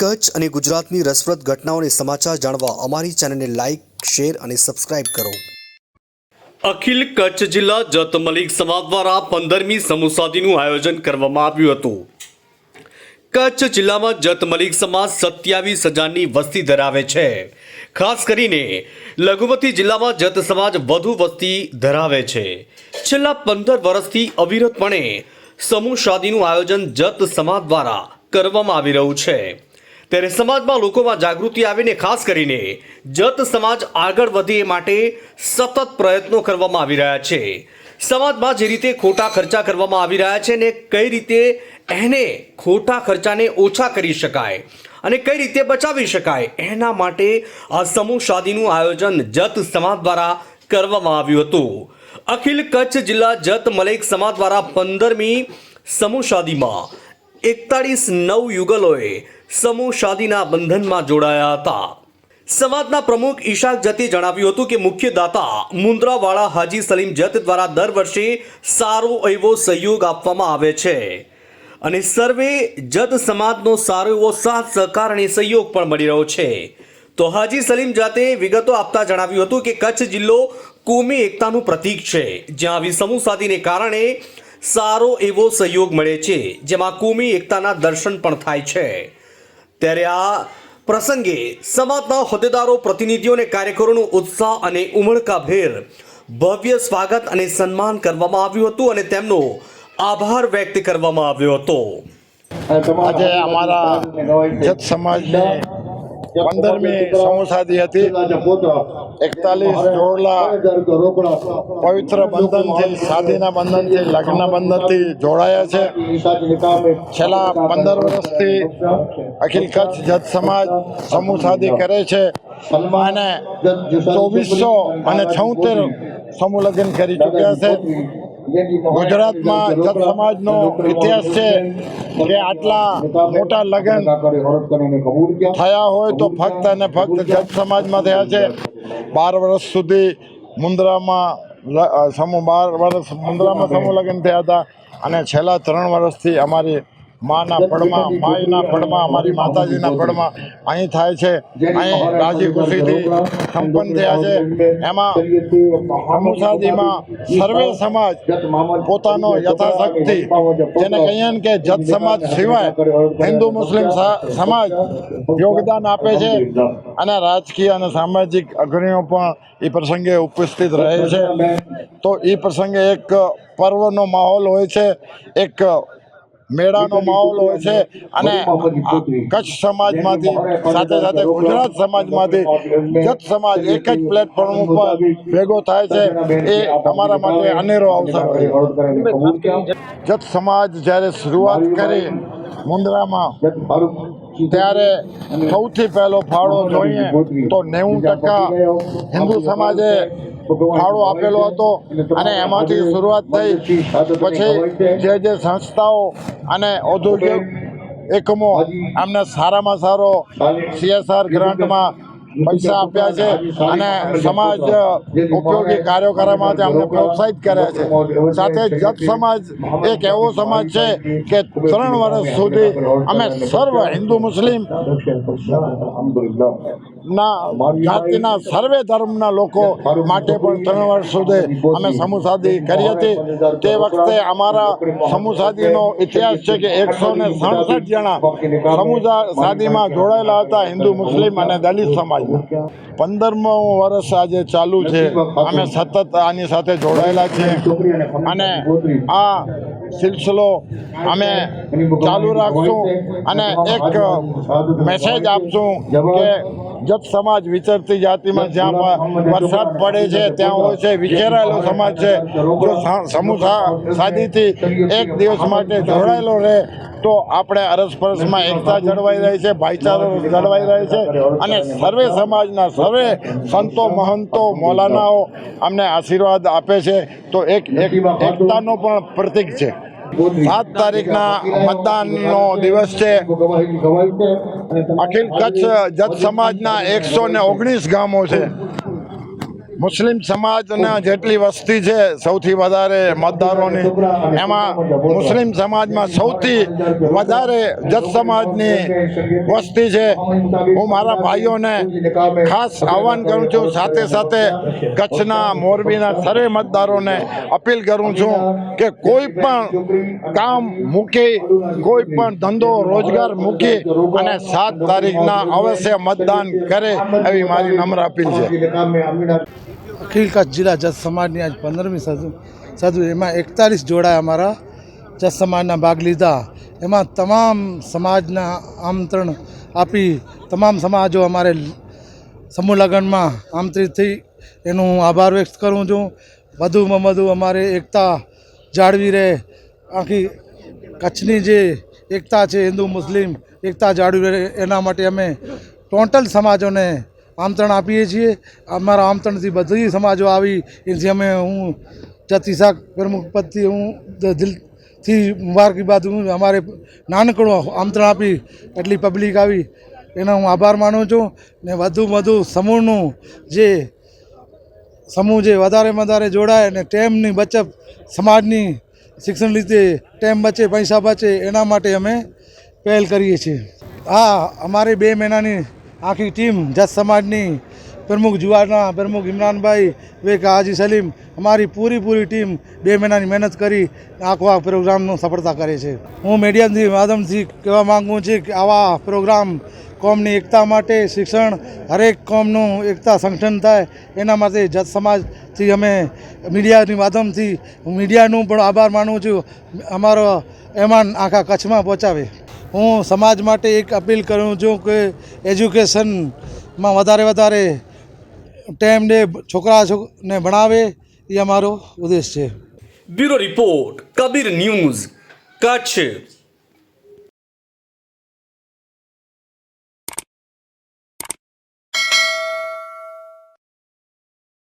કચ્છ અને ગુજરાતની રસપ્રદ ઘટનાઓને સમાચાર જાણવા અમારી ચેનલને લાઇક શેર અને સબસ્ક્રાઇબ કરો. અખિલ કચ્છ જિલ્લા જત મલિક સમાજ દ્વારા પંદરમી સમૂહસાદીનું આયોજન કરવામાં આવ્યું હતું. કચ્છ જિલ્લામાં જત મલિક સમાજ સત્યાવીસ હજારની વસ્તી ધરાવે છે. ખાસ કરીને લઘુમતી જિલ્લામાં જત સમાજ વધુ વસ્તી ધરાવે છે. છેલ્લા પંદર વર્ષથી અવિરતપણે સમૂહ શાદીનું આયોજન જત સમાજ દ્વારા કરવામાં આવી રહ્યું છે. ત્યારે સમાજમાં લોકોમાં જાગૃતિ આવીને ખાસ કરીને જત સમાજ આગળ વધે એ માટે સતત પ્રયત્નો કરવામાં આવી રહ્યા છે. સમાજમાં જે રીતે ખોટા ખર્ચા કરવામાં આવી રહ્યા છે ને કઈ રીતે એને ખોટા ખર્ચાને ઓછા કરી શકાય અને કઈ રીતે બચાવી શકાય એના માટે આ સમૂહ શાદીનું આયોજન જત સમાજ દ્વારા કરવામાં આવ્યું હતું. અખિલ કચ્છ જિલ્લા જત મલેક સમાજ દ્વારા પંદરમી સમૂહ શાદીમાં એકતાળીસ નવ યુગલોએ સમૂહ શાદીના બંધનમાં જોડાયા હતા. સમાજના પ્રમુખ ઈશાક જતે જણાવ્યું હતું કે મુખ્ય દાતા મુન્દ્રાવાળા હાજી સલીમ જત દ્વારા દર વર્ષે સારો એવો સહયોગ આપવામાં આવે છે. અને સર્વે જત સમાજનો સારો એવો સાથ, સહકાર અને સહયોગ પણ મળી રહ્યો છે. તો હાજી સલીમ જાતે વિગતો આપતા જણાવ્યું હતું કે કચ્છ જિલ્લો કોમી એકતાનું પ્રતીક છે, જ્યાં આવી સમૂહ સાદીને કારણે સારો એવો સહયોગ મળે છે, જેમાં કોમી એકતાના દર્શન પણ થાય છે. ત્યારે આ પ્રસંગે સમાજના હોદ્દેદારો પ્રતિનિધિઓ અને કાર્યકરોનું ઉત્સાહ અને ઉમળકાભેર ભવ્ય સ્વાગત અને સન્માન કરવામાં આવ્યું હતું અને તેમનો આભાર વ્યક્ત કરવામાં આવ્યો હતો. આજે અમારા જત સમાજની પંદરમી સમૂહસાદી હતી. એકતાલીસ જોડલા પવિત્ર બંધનથી, સાધીના બંધનથી, લગ્ન બંધનથી જોડાયા છે. છેલ્લા પંદર વર્ષથી અખિલ કચ્છ જત સમાજ સમૂહ સાદી કરે છે. અને ચોવીસો અને છોતેર સમૂહ લગ્ન કરી ચૂક્યા છે. ગુજરાતમાં જત સમાજનો ઇતિહાસ છે. કે આટલા મોટા લગ્ન થયા હોય તો ફક્ત અને ફક્ત જજ સમાજમાં થયા છે. બાર વર્ષ સુધી મુન્દ્રામાં સમૂહ, બાર વર્ષ મુન્દ્રામાં સમૂહ લગ્ન થયા હતા અને છેલ્લા ત્રણ વર્ષથી અમારી માના પડમાં માયના પડમાં અમારી માતાજીના પડમાં અહીં થાય છે. અહીં રાજી ખુશીથી સંપન્ન થયા છે. એમાં અમુસાદીમાં સર્વે સમાજ પોતાનો યથાશક્તિ જેને કહીએ કે જત સમાજ સિવાય હિન્દુ મુસ્લિમ સમાજ યોગદાન આપે છે. અને રાજકીય અને સામાજિક અગ્રણીઓ પણ એ પ્રસંગે ઉપસ્થિત રહે છે. તો એ પ્રસંગે એક પર્વનો માહોલ હોય છે. એક મેળાનો માહોલ હોય છે અને કચ્છ સમાજમાંથી સાથે સાથે ગુજરાત સમાજમાંથી જત સમાજ એક જ પ્લેટફોર્મ ઉપર ભેગો થાય છે એ અમારા માટે અનેરો અવસર હોય જત સમાજ જ્યારે શરૂઆત કરી મુન્દ્રામાં ત્યારે સૌથી પહેલો ફાળો જોઈએ તો નેવું ટકા હિન્દુ સમાજે ફાળો આપેલો હતો અને એમાંથી શરૂઆત થઈ પછી જે જે સંસ્થાઓ અને ઔદ્યોગિક એકમો, આમને સારામાં સારો સીએસઆર ગ્રાન્ટમાં પૈસા આપ્યા છે અને સમાજ ઉપયોગી કાર્યો કરવા માટે અમને પ્રોત્સાહિત કર્યા છે. સાથે જત સમાજ એક એવો સમાજ છે કે ત્રણ વર્ષ સુધી અમે સર્વ હિન્દુ મુસ્લિમ જાતિના સર્વે ધર્મના લોકો માટે પણ ત્રણ વર્ષ સુધી અમે સમૂહસાદી કરી હતી. તે વખતે અમારા સમૂહસાદીનો ઇતિહાસ છે કે એકસો ને સડસઠ જણા સમૂહસાદીમાં જોડાયેલા હતા હિન્દુ, મુસ્લિમ અને દલિત સમાજના પંદરમો વર્ષ આજે ચાલુ છે. અમે સતત આની સાથે જોડાયેલા છીએ. અને આ સિલસિલો અમે ચાલુ રાખશું અને એક મેસેજ આપશું કે જત સમાજ વિચરતી જાતિમાં જ્યાં વરસાદ પડે છે ત્યાં હોય છે વિખેરાયેલો સમાજ છે જો સમૂહ સાદીથી એક દિવસ માટે જોડાયેલો રહે તો આપણે અરસપરસમાં એકતા જળવાઈ રહી છે ભાઈચારો જળવાઈ રહે છે અને સર્વે સમાજના સર્વે સંતો મહંતો મૌલાનાઓ અમને આશીર્વાદ આપે છે તો એક એકતાનો પણ પ્રતીક છે. સાત તારીખના મતદાનનો દિવસ છે. અખિલ કચ્છ જત સમાજના એકસો ને ઓગણીસ ગામો છે. મુસ્લિમ સમાજના જેટલી વસ્તી છે, સૌથી વધારે મતદારોની, એમાં મુસ્લિમ સમાજમાં સૌથી વધારે જત સમાજની વસ્તી છે. હું મારા ભાઈઓને ખાસ આહવાન કરું છું, સાથે સાથે કચ્છના, મોરબીના સરે મતદારોને અપીલ કરું છું કે કોઈ પણ કામ મૂકી, કોઈ પણ ધંધો, રોજગાર મૂકી અને સાત તારીખના અવશ્ય મતદાન કરે, એવી મારી નમ્ર અપીલ છે. અખિલ કચ્છ જિલ્લા જત સમાજની આજ પંદરમી સદુ સદુ, એમાં એકતાલીસ જોડાએ અમારા જત સમાજના ભાગ લીધા. એમાં તમામ સમાજના આમંત્રણ આપી તમામ સમાજો અમારે સમૂહ લગ્નમાં આમંત્રિત થઈ એનું હું આભાર વ્યક્ત કરું છું. વધુમાં વધુ અમારે એકતા જાળવી રહે. આખી કચ્છની જે એકતા છે, હિન્દુ, મુસ્લિમ, એકતા જાળવી રહે એના માટે અમે ટોટલ સમાજોને આમંત્રણ આપીએ છીએ. અમારા આમંત્રણથી બધી સમાજો આવી એથી અમે હું જતીશાક પ્રમુખ પદથી હું દિલથી મુબારકીબાદ હું અમારે નાનકડું આમંત્રણ આપી એટલી પબ્લિક આવી. એનો હું આભાર માનું છું ને વધુ વધુ સમૂહનું જે સમૂહ જે વધારે વધારે જોડાય અને ટેમની બચત સમાજની શિક્ષણ રીતે ટેમ બચે, પૈસા બચે એના માટે અમે પહેલ કરીએ છીએ. હા અમારી બે મહિનાની આખી ટીમ જત સમાજની, પ્રમુખ જુવારના, પ્રમુખ ઇમરાનભાઈ વેક હાજી, સલીમ, અમારી પૂરી પૂરી ટીમ બે મહિનાની મહેનત કરી આખો આ પ્રોગ્રામનું સફળતા કરે છે. હું મીડિયાથી માધ્યમથી કહેવા માગું છું કે આવા પ્રોગ્રામ કોમની એકતા માટે શિક્ષણ હરેક કોમનું એકતા સંગઠન થાય, એના માટે જત સમાજથી અમે મીડિયાની માધ્યમથી મીડિયાનું પણ આભાર માનું છું. અમારો એમાન આખા કચ્છમાં પહોંચાવે. હું સમાજ માટે એક અપીલ કરું છું કે એજ્યુકેશનમાં વધારે વધારે ટાઈમ ડે છોકરા છોકરાને ભણાવે, એ અમારો ઉદ્દેશ છે. Bureau report, Kabir news, Kutch.